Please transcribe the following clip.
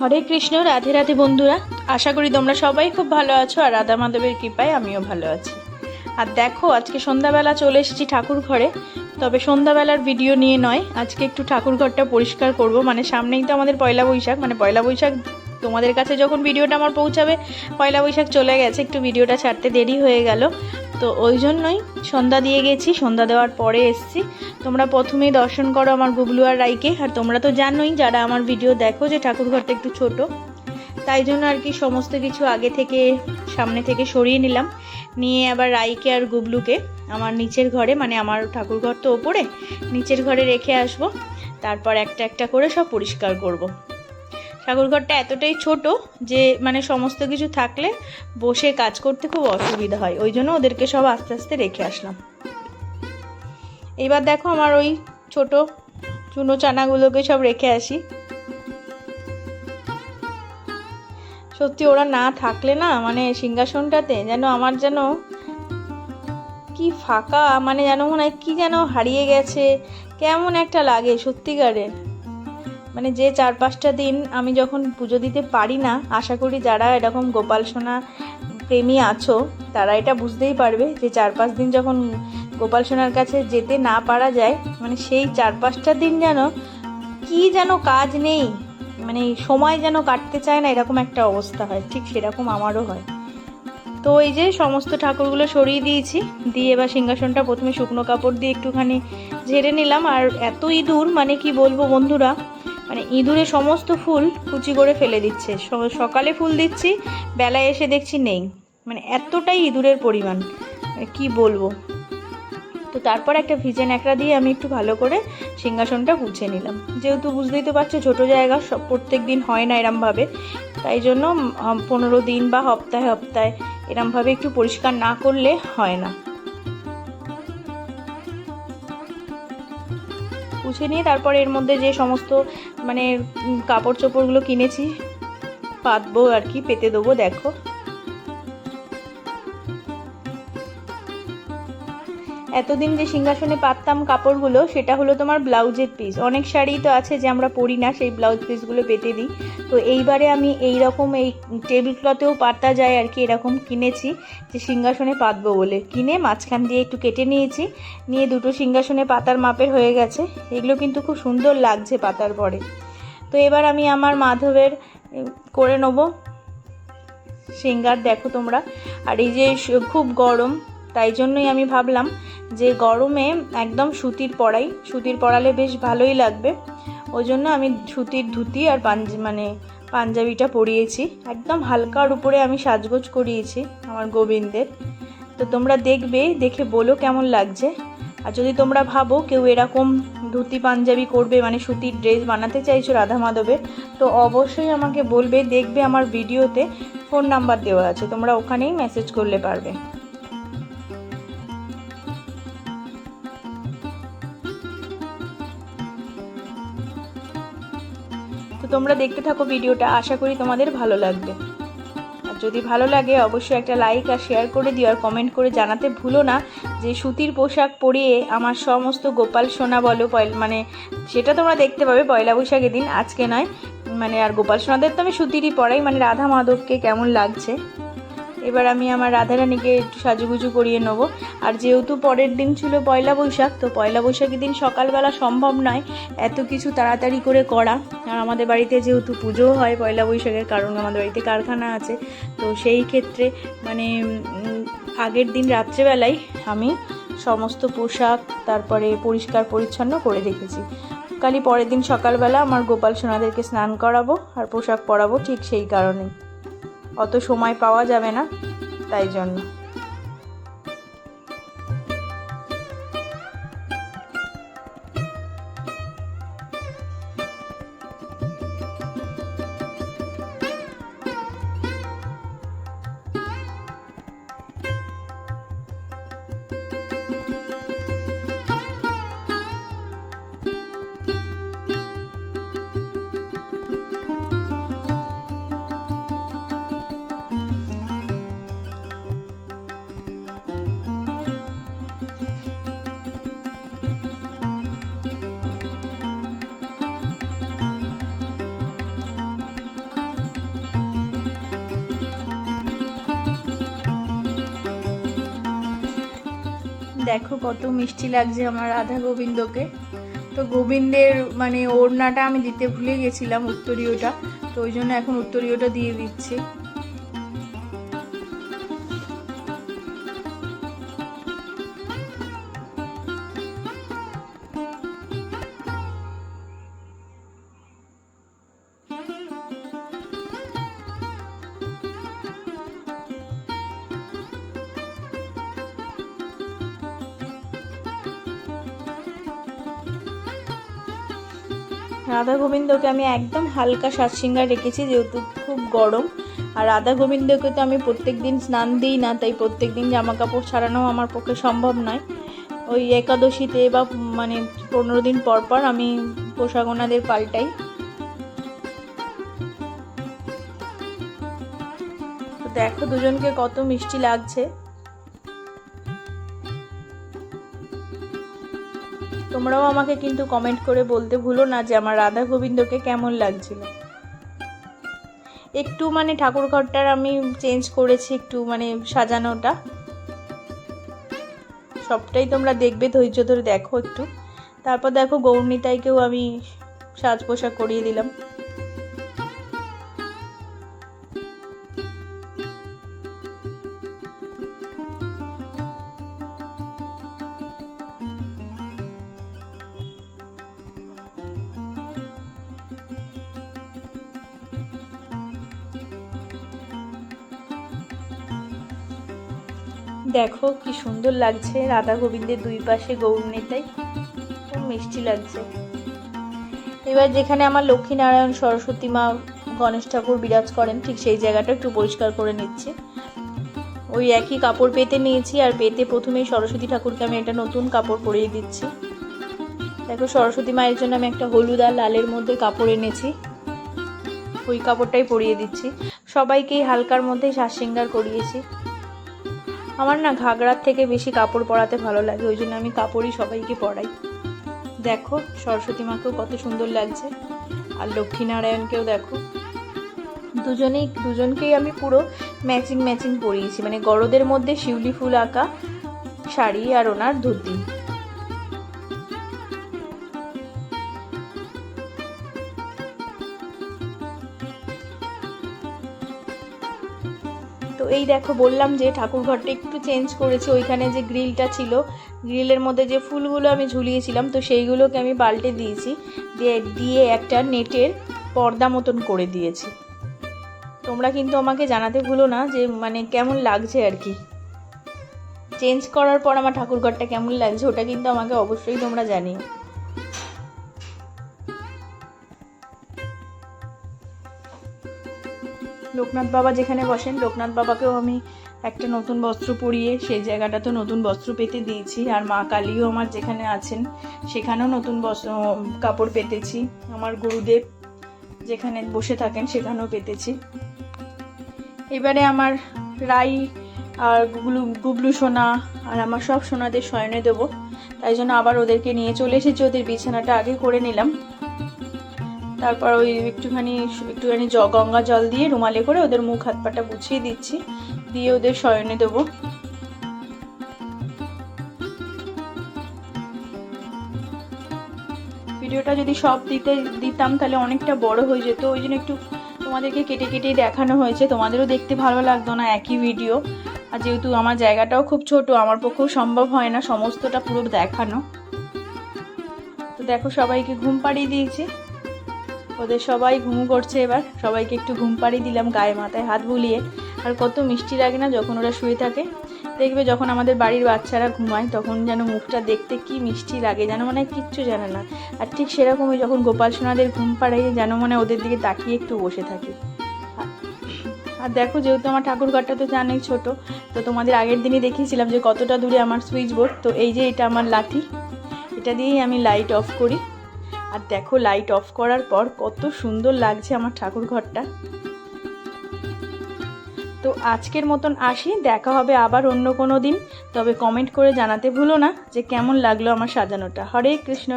হরে কৃষ্ণ, রাধে রাধে বন্ধুরা। আশা করি তোমরা সবাই খুব ভালো আছো আর রাধা মাধবের কৃপায় আমিও ভালো আছি। আর দেখো, আজকে সন্ধ্যাবেলা চলে এসেছি ঠাকুর ঘরে। তবে সন্ধ্যাবেলার ভিডিও নিয়ে নয়, আজকে একটু ঠাকুর ঘরটা পরিষ্কার করব। মানে সামনেই তো আমাদের পয়লা বৈশাখ। মানে পয়লা বৈশাখ তোমাদের কাছে যখন ভিডিওটা আমার পৌঁছাবে, পয়লা বৈশাখ চলে গেছে। একটু ভিডিওটা ছাড়তে দেরি হয়ে গেল। তো ওই জন্যই সন্ধ্যা দিয়ে গেছি, সন্ধ্যা দেওয়ার পরে এসছি। তোমরা প্রথমেই দর্শন করো আমার গুবলু আর রাইকে। আর তোমরা তো জানোই, যারা আমার ভিডিও দেখো যে ঠাকুর ঘরটা একটু ছোট, তাই জন্য আর কি সমস্ত কিছু আগে থেকে, সামনে থেকে সরিয়ে নিলাম। নিয়ে আবার রাইকে আর গুবলুকে আমার নিচের ঘরে মানে আমার ঠাকুর ঘর তো ওপরে, নিচের ঘরে রেখে আসব। তারপর একটা একটা করে সব পরিষ্কার করব। ঠাকুরঘরটা এতটাই ছোট যে মানে সমস্ত কিছু থাকলে বসে কাজ করতে খুব অসুবিধা হয়। ওই জন্য ওদেরকে সব আস্তে আস্তে রেখে আসলাম। এবার দেখো আমার ওই ছোট চুনো চানাগুলোকে সব রেখে আসি। সত্যি ওরা না থাকলে না মানে সিংহাসনটাতে যেন আমার যেন কি ফাঁকা মানে যেন মনে হয় কি যেন হারিয়ে গেছে, কেমন একটা লাগে সত্যিকারের। মানে যে চার পাঁচটা দিন আমি যখন পুজো দিতে পারি না, আশা করি যারা এরকম গোপাল সোনা প্রেমী আছো, তারা এটা বুঝতেই পারবে যে চার পাঁচ দিন যখন গোপাল সোনার কাছে যেতে না পারা যায় মানে সেই চার পাঁচটা দিন যেন কি যেন কাজ নেই মানে সময় যেন কাটতে চায় না, এরকম একটা অবস্থা হয়। ঠিক সেরকম আমারও হয়। তো এই যে সমস্ত ঠাকুরগুলো সরিয়ে দিয়েছি, দিয়ে এবার সিংহাসনটা প্রথমে শুকনো কাপড় দিয়ে একটুখানি ঝেড়ে নিলাম। আর এত ইঁদুর মানে কি বলব বন্ধুরা মানে ইঁদুরে সমস্ত ফুল কুচি করে ফেলে দিচ্ছে। সকালে ফুল দিচ্ছি, বেলায় এসে দেখছি নেই। মানে এতটাই ইঁদুরের পরিমাণ। কি বলব? তো তারপর একটা ভিজে ন্যাকড়া দিয়ে আমি একটু ভালো করে সিংহাসনটা গুছিয়ে নিলাম। যেহেতু বুঝতেই তো পারছ, ছোটো জায়গা, সব প্রত্যেক দিন হয় না এরমভাবে। তাই জন্য পনেরো দিন বা সপ্তাহে সপ্তাহে এরমভাবে একটু পরিষ্কার না করলে হয় না। মুছে নিয়ে তারপরে এর মধ্যে যে সমস্ত মানে কাপড় চোপড়গুলো কিনেছি, পাতবো আর কি, পেতে দেবো, দেখো। এতদিন যে সিংহাসনে পাততাম কাপড়গুলো, সেটা হলো তোমার ব্লাউজের পিস অনেক শাড়ি তো আছে যে আমরা পরি না, সেই ব্লাউজ পিসগুলো পেতে দিই। তো এইবারে আমি এই রকম এই টেবিল ক্লথেও পাতা যায় আর কি এরকম কিনেছি যে সিংহাসনে পাতবো বলে। কিনে মাঝখান দিয়ে একটু কেটে নিয়েছি, নিয়ে দুটো সিংহাসনে পাতার মাপের হয়ে গেছে। এগুলো কিন্তু খুব সুন্দর লাগছে পাতার পরে। তো এবার আমি আমার মাধবের করে নেব সিঙ্গার, দেখো তোমরা। আর এই যে খুব গরম, তাই জন্যই আমি ভাবলাম যে গরমে একদম সুতির পরাই সুতির পরালে বেশ ভালোই লাগবে। ওই জন্য আমি সুতির ধুতি আর পাঞ্জ মানে পাঞ্জাবিটা পরিয়েছি। একদম হালকার উপরে আমি সাজগোজ করিয়েছি আমার গোবিন্দের। তো তোমরা দেখবে, দেখে বলো কেমন লাগছে। আর যদি তোমরা ভাবো কেউ এরকম ধুতি পাঞ্জাবি করবে মানে সুতির ড্রেস বানাতে চাইছো রাধা মাধবের, তো অবশ্যই আমাকে বলবে, দেখবে আমার ভিডিওতে। ফোন নাম্বার দেওয়া আছে, তোমরা ওখানেই মেসেজ করলে পারবে। তো তোমরা দেখতে থাকো ভিডিওটা, আশা করি তোমাদের ভালো লাগবে। আর যদি ভালো লাগে, অবশ্যই একটা লাইক আর শেয়ার করে দিও আর কমেন্ট করে জানাতে ভুলো না যে সুতির পোশাক পরিয়ে আমার সমস্ত গোপাল সোনা বলো মানে সেটা তোমরা দেখতে পাবে পয়লা বৈশাখের দিন, আজকে নয়। মানে আর গোপাল সোনাদের তো আমি সুতিরই পরাই মানে রাধা মাধবকে কেমন লাগছে? এবার আমি আমার রাধারানীকে একটু সাজুগুজু করিয়ে নেব। আর যেহেতু পরের দিন ছিল পয়লা বৈশাখ, তো পয়লা বৈশাখের দিন সকালবেলা সম্ভব নয় এত কিছু তাড়াতাড়ি করে করা। আর আমাদের বাড়িতে যেহেতু পুজোও হয় পয়লা বৈশাখের কারণ আমাদের বাড়িতে কারখানা আছে, তো সেই ক্ষেত্রে মানে আগের দিন রাত্রেবেলায় আমি সমস্ত পোশাক, তারপরে পরিষ্কার পরিচ্ছন্ন করে রেখেছি। কালি পরের দিন সকালবেলা আমার গোপাল সোনাদেরকে স্নান করাবো আর পোশাক পরাবো ঠিক সেই কারণেই। অত সময় পাওয়া যাবে না তাই জন্য। দেখো কত মিষ্টি লাগছে আমার রাধা গোবিন্দকে। তো গোবিন্দের মানে ওড়নাটা আমি দিতে ভুলে গেছিলাম উত্তরীয়টা, তো ওই জন্য এখন উত্তরীয়টা দিয়ে দিচ্ছি। রাধা গোবিন্দকে আমি একদম হালকা সাতসিঙ্গার রেখেছি, যেহেতু খুব গরম। আর রাধা গোবিন্দকে তো আমি প্রত্যেক দিন স্নান দিই না, তাই প্রত্যেক দিন জামা কাপড় ছাড়ানো আমার পক্ষে সম্ভব নয়। ওই একাদশীতে বা মানে পনেরো দিন পর পর আমি পোশাক ওনাদের পাল্টাই। দেখো দুজনকে কত মিষ্টি লাগছে। তোমরাও আমাকে কিন্তু কমেন্ট করে বলতে ভুলো না যে আমার রাধা গোবিন্দকে কেমন লাগছিল। একটু মানে ঠাকুর ঘরটার আমি চেঞ্জ করেছি, একটু মানে সাজানোটা। সবটাই তোমরা দেখবে, ধৈর্য ধরে দেখো একটু। তারপর দেখো গৌরনীতাইকেও আমি সাজ পোশাক করিয়ে দিলাম। দেখো কি সুন্দর লাগছে, রাধা গোবিন্দের দুই পাশে গৌর নেতাই। খুব মিষ্টি লাগছে। এবার যেখানে আমার লক্ষ্মীনারায়ণ সরস্বতী মা গণেশ ঠাকুর বিরাজ করেন, ঠিক সেই জায়গাটা একটু পরিষ্কার করে নিচ্ছি। ওই একই কাপড় পেতে নিয়েছি, আর পেতে প্রথমেই সরস্বতী ঠাকুরকে আমি একটা নতুন কাপড় পরিয়ে দিচ্ছি। দেখো সরস্বতী মায়ের জন্য আমি একটা হলুদ আর লালের মধ্যে কাপড় এনেছি। ওই কাপড়টাই পরিয়ে দিচ্ছি। সবাইকেই হালকার মধ্যেই শ্বাস করিয়েছি। আমার না ঘাগড়ার থেকে বেশি কাপড় পরাতে ভালো লাগে, ওই জন্য আমি কাপড়ই সবাইকে পরাই। দেখো, সরস্বতী মাকেও কত সুন্দর লাগছে, আর লক্ষ্মীনারায়ণকেও দেখো। দুজনেই, দুজনকেই আমি পুরো ম্যাচিং ম্যাচিং পরিয়েছি মানে গরদের মধ্যে শিউলি ফুল আঁকা শাড়ি আর ওনার ধুতি। তো এই দেখো বললাম যে ঠাকুর ঘরটা একটু চেঞ্জ করেছি, ওইখানে যে গ্রিলটা ছিল গ্রিলের মধ্যে যে ফুলগুলো আমি ঝুলিয়েছিলাম, তো সেইগুলোকে আমি পাল্টে দিয়েছি, দিয়ে দিয়ে একটা নেটের পর্দা মতন করে দিয়েছি। তোমরা কিন্তু আমাকে জানাতে ভুলো না যে মানে কেমন লাগছে আর কি। চেঞ্জ করার পর আমার ঠাকুর ঘরটা কেমন লাগছে, ওটা কিন্তু আমাকে অবশ্যই তোমরা জানিও। লোকনাথ বাবা যেখানে বসেন, লোকনাথ বাবাকেও আমি একটা নতুন বস্ত্র পরিয়ে সেই জায়গাটাতে নতুন বস্ত্র পেতে দিয়েছি। আর মা কালীও আমার যেখানে আছেন, সেখানেও নতুন বস্ত্র কাপড় পেতেছি। আমার গুরুদেব যেখানে বসে থাকেন, সেখানেও পেতেছি। এবারে আমার রাই আর গুগলু, গুবলু সোনা আর আমার সব সোনাদের শয়নে দেবো। তাই জন্য আবার ওদেরকে নিয়ে চলে এসেছি। ওদের বিছানাটা আগে করে নিলাম। তারপর ওই একটুখানি একটুখানি গঙ্গা জল দিয়ে রুমালে করে ওদের মুখ হাত পাটা বুছিয়ে দিচ্ছি, দিয়ে ওদের শয়নে দেবো। ভিডিওটা যদি সব দিতে, দিতাম তাহলে অনেকটা বড় হয়ে যেত। ওই জন্য একটু তোমাদেরকে কেটে কেটেই দেখানো হয়েছে। তোমাদেরও দেখতে ভালো লাগতো না একই ভিডিও। আর যেহেতু আমার জায়গাটাও খুব ছোট, আমার পক্ষেও সম্ভব হয় না সমস্তটা পুরো দেখানো। তো দেখো সবাইকে ঘুম পাড়িয়ে দিয়েছি। ওদের সবাই ঘুম করছে এবার। সবাইকে একটু ঘুম পাড়িয়ে দিলাম, গায়ে মাথায় হাত বুলিয়ে। আর কত মিষ্টি লাগে না যখন ওরা শুয়ে থাকে। দেখবে যখন আমাদের বাড়ির বাচ্চারা ঘুমায়, তখন যেন মুখটা দেখতে কি মিষ্টি লাগে যেন মনে হয় কিচ্ছু জানে না। আর ঠিক সেরকমই যখন গোপাল সোনাদের ঘুম পাড়াই যেন মনে ওদের দিকে তাকিয়ে একটু বসে থাকি। আর দেখো যেহেতু আমার ঠাকুর ঘরটা তো জানোই ছোটো, তো তোমাদের আগের দিনই দেখিয়েছিলাম যে কতটা দূরে আমার সুইচ বোর্ড তো এই যে এটা আমার লাঠি, এটা দিয়েই আমি লাইট অফ করি। আর দেখো লাইট অফ করার পর কত সুন্দর লাগছে আমার ঠাকুর ঘরটা। তো আজকের মতন আসি, দেখা হবে আবার অন্য কোনো দিন। তবে কমেন্ট করে জানাতে ভুলো না যে কেমন লাগল আমার সাজানোটা। হরে কৃষ্ণ